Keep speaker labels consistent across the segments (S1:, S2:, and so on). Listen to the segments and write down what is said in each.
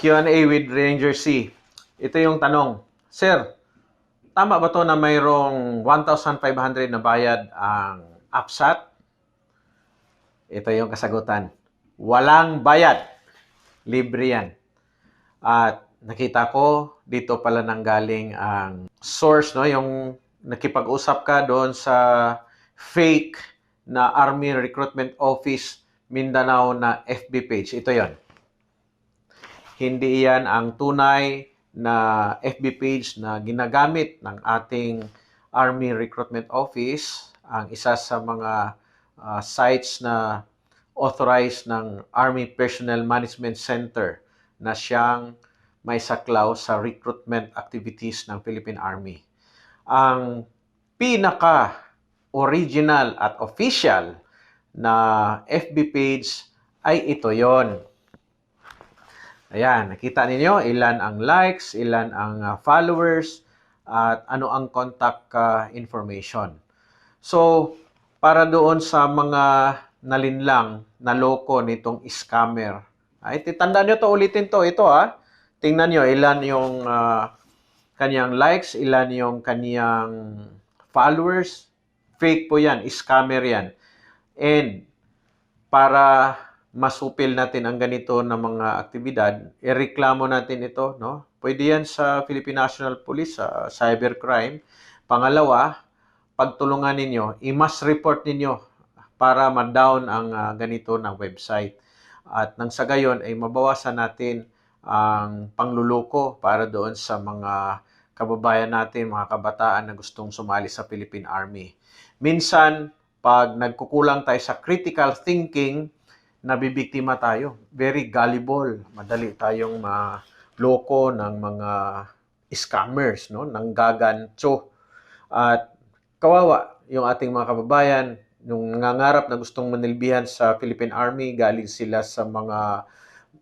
S1: Q&A with Ranger C. Ito yung tanong. Sir, tama ba to na mayroong 1,500 na bayad ang APSAT? Ito yung kasagutan. Walang bayad. Libre yan. At nakita ko, dito pala nanggaling ang source, no? yung nakipag-usap ka doon sa fake na Army Recruitment Office Mindanao na FB page. Ito yon. Hindi yan ang tunay na FB page na ginagamit ng ating Army Recruitment Office. Ang isa sa mga uh, sites na authorized ng Army Personnel Management Center na siyang may saklaw sa recruitment activities ng Philippine Army. Ang pinaka original at official na FB page ay ito yon. Ayan, nakita ninyo ilan ang likes, ilan ang uh, followers, at ano ang contact uh, information. So, para doon sa mga nalinlang, naloko nitong scammer, ay titandaan nyo to ulitin to, ito ha. Tingnan nyo ilan yung uh, kanyang likes, ilan yung kanyang followers. Fake po yan, scammer yan. And para masupil natin ang ganito na mga aktibidad, ireklamo natin ito, no? Pwede yan sa Philippine National Police, sa cybercrime. Pangalawa, pagtulungan ninyo, i-mass report ninyo para ma-down ang uh, ganito na website. At nang sa gayon ay mabawasan natin ang pangluloko para doon sa mga kababayan natin, mga kabataan na gustong sumali sa Philippine Army. Minsan, pag nagkukulang tayo sa critical thinking, nabibiktima tayo. Very gullible. Madali tayong maloko ng mga scammers, no? Nang gagancho. At kawawa yung ating mga kababayan, nung nangangarap na gustong manilbihan sa Philippine Army, galing sila sa mga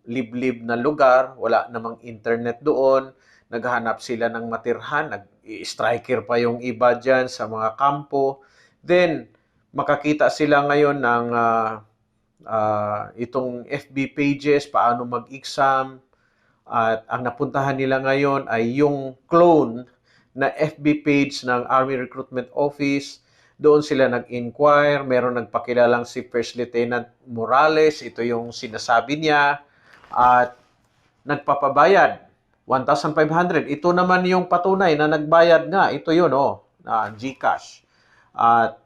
S1: liblib na lugar, wala namang internet doon, naghahanap sila ng matirhan, nag-striker pa yung iba dyan sa mga kampo. Then, makakita sila ngayon ng uh, uh, itong FB pages, paano mag-exam. At ang napuntahan nila ngayon ay yung clone na FB page ng Army Recruitment Office. Doon sila nag-inquire, meron nagpakilalang si First Lieutenant Morales, ito yung sinasabi niya, at nagpapabayad, 1,500. Ito naman yung patunay na nagbayad nga, ito yun, oh, na Gcash. At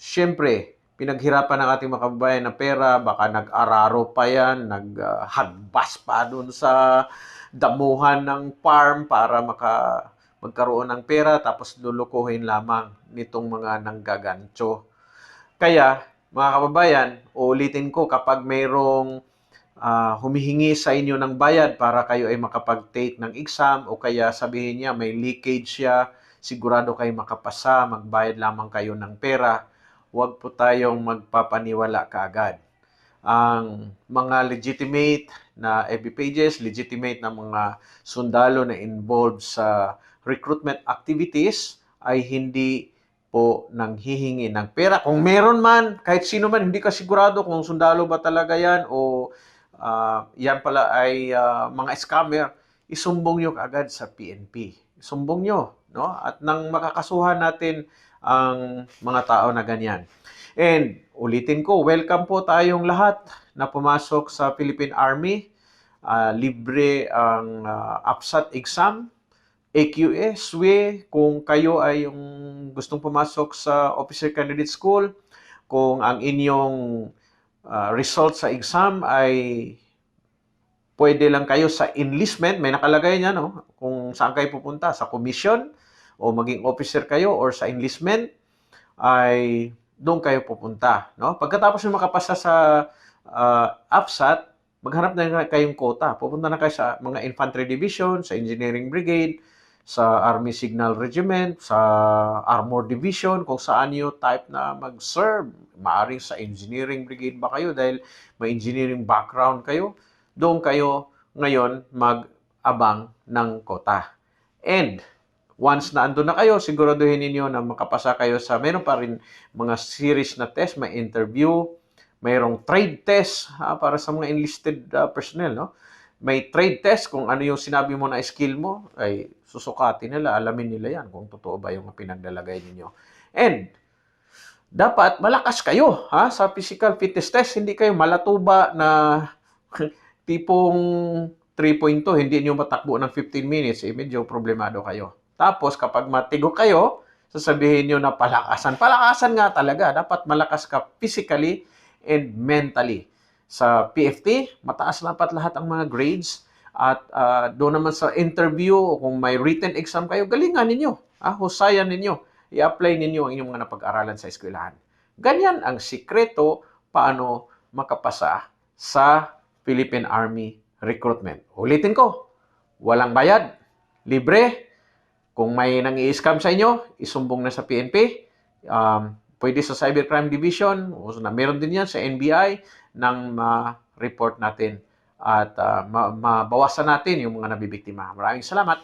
S1: syempre, pinaghirapan ng ating mga kababayan ng pera, baka nag-araro pa yan, nag-hagbas pa dun sa damuhan ng farm para maka magkaroon ng pera tapos lulukuhin lamang nitong mga nanggagancho. Kaya, mga kababayan, ulitin ko kapag mayroong uh, humihingi sa inyo ng bayad para kayo ay makapag-take ng exam o kaya sabihin niya may leakage siya, sigurado kayo makapasa, magbayad lamang kayo ng pera huwag po tayong magpapaniwala kaagad. Ang mga legitimate na FB pages, legitimate na mga sundalo na involved sa recruitment activities ay hindi po nang hihingi ng pera. Kung meron man, kahit sino man, hindi ka sigurado kung sundalo ba talaga yan o uh, yan pala ay uh, mga scammer, isumbong nyo agad sa PNP. Isumbong nyo. No? At nang makakasuhan natin ang mga tao na ganyan. And ulitin ko, welcome po tayong lahat na pumasok sa Philippine Army. Uh, libre ang uh, APSAT exam, AQS, SWE, kung kayo ay yung gustong pumasok sa Officer Candidate School, kung ang inyong uh, result sa exam ay pwede lang kayo sa enlistment, may nakalagay niya, no? Kung saan kayo pupunta, sa commission, o maging officer kayo or sa enlistment, ay doon kayo pupunta. No? Pagkatapos nyo makapasa sa uh, AFSAT, maghanap na kayong quota. Pupunta na kayo sa mga infantry division, sa engineering brigade, sa Army Signal Regiment, sa Armor Division, kung saan nyo type na mag-serve. Maaring sa engineering brigade ba kayo dahil may engineering background kayo. Doon kayo ngayon mag-abang ng quota. And Once na andun na kayo, siguraduhin ninyo na makapasa kayo sa, meron pa rin mga series na test, may interview, mayroong trade test ha, para sa mga enlisted uh, personnel, no? may trade test kung ano yung sinabi mo na skill mo, ay susukatin nila, alamin nila yan kung totoo ba yung pinaglalagay ninyo. And dapat malakas kayo ha sa physical fitness test, hindi kayo malatuba na tipong 3.2, hindi nyo matakbo ng 15 minutes, eh, medyo problemado kayo. Tapos, kapag matigo kayo, sasabihin nyo na palakasan. Palakasan nga talaga. Dapat malakas ka physically and mentally. Sa PFT, mataas dapat lahat ang mga grades. At ah, doon naman sa interview, kung may written exam kayo, galingan ninyo. Ah, husayan ninyo. I-apply ninyo ang inyong mga napag-aralan sa eskwelahan. Ganyan ang sikreto paano makapasa sa Philippine Army recruitment. Ulitin ko, walang bayad, libre. Kung may nang i-scam sa inyo, isumbong na sa PNP. Um, pwede sa Cybercrime Division, o na meron din yan sa NBI nang ma-report natin at uh, ma- mabawasan natin yung mga nabibiktima. Maraming salamat.